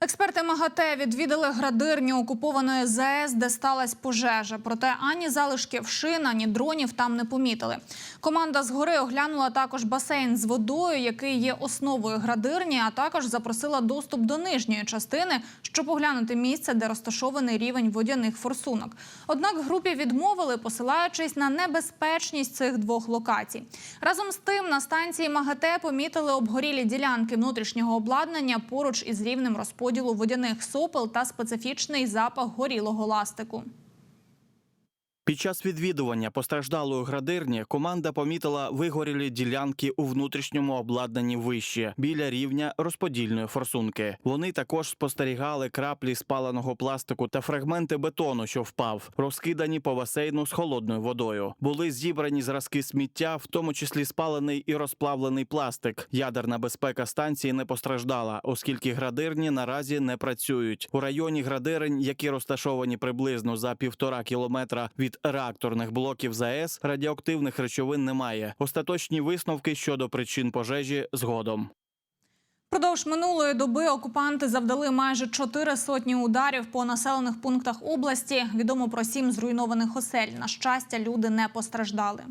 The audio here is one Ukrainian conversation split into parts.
Експерти МАГАТЕ відвідали градирню окупованої ЗАЕС, де сталася пожежа. Проте ані залишків шин, ані дронів там не помітили. Команда згори оглянула також басейн з водою, який є основою градирні, а також запросила доступ до нижньої частини, щоб оглянути місце, де розташований рівень водяних форсунок. Однак групі відмовили, посилаючись на небезпечність цих двох локацій. Разом з тим на станції МАГАТЕ помітили обгорілі ділянки внутрішнього обладнання поруч із рівнем розподілу водяних сопел та специфічний запах горілого ластику. Під час відвідування постраждалої градирні команда помітила вигорілі ділянки у внутрішньому обладнанні вище біля рівня розподільної форсунки. Вони також спостерігали краплі спаленого пластику та фрагменти бетону, що впав, розкидані по басейну з холодною водою. Були зібрані зразки сміття, в тому числі спалений і розплавлений пластик. Ядерна безпека станції не постраждала, оскільки градирні наразі не працюють. У районі градирень, які розташовані приблизно за півтора кілометра від реакторних блоків ЗАЕС, радіоактивних речовин немає. Остаточні висновки щодо причин пожежі згодом. Продовж минулої доби окупанти завдали майже чотири сотні ударів по населених пунктах області. Відомо про сім зруйнованих осель. На щастя, люди не постраждали.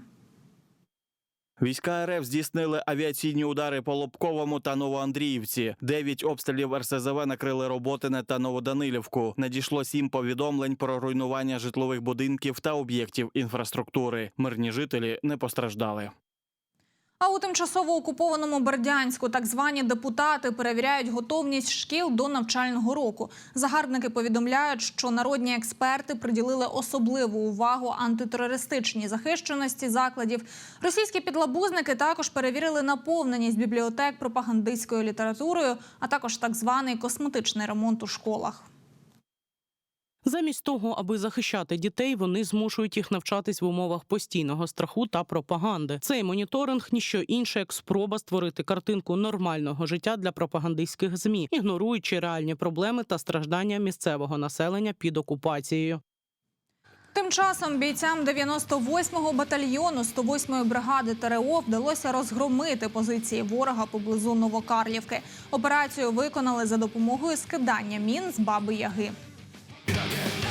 Війська РФ здійснили авіаційні удари по Лобковому та Новоандріївці. Дев'ять обстрілів РСЗВ накрили Роботине та Новоданилівку. Надійшло сім повідомлень про руйнування житлових будинків та об'єктів інфраструктури. Мирні жителі не постраждали. А у тимчасово окупованому Бердянську так звані депутати перевіряють готовність шкіл до навчального року. Загарбники повідомляють, що народні експерти приділили особливу увагу антитерористичній захищеності закладів. Російські підлабузники також перевірили наповненість бібліотек пропагандистською літературою, а також так званий косметичний ремонт у школах. Замість того, аби захищати дітей, вони змушують їх навчатись в умовах постійного страху та пропаганди. Цей моніторинг ніщо інше, як спроба створити картинку нормального життя для пропагандистських змі, ігноруючи реальні проблеми та страждання місцевого населення під окупацією. Тим часом бійцям 98-го батальйону 108-ї бригади ТРО вдалося розгромити позиції ворога поблизу Новокарлівки. Операцію виконали за допомогою скидання мін з Баби Яги. It again.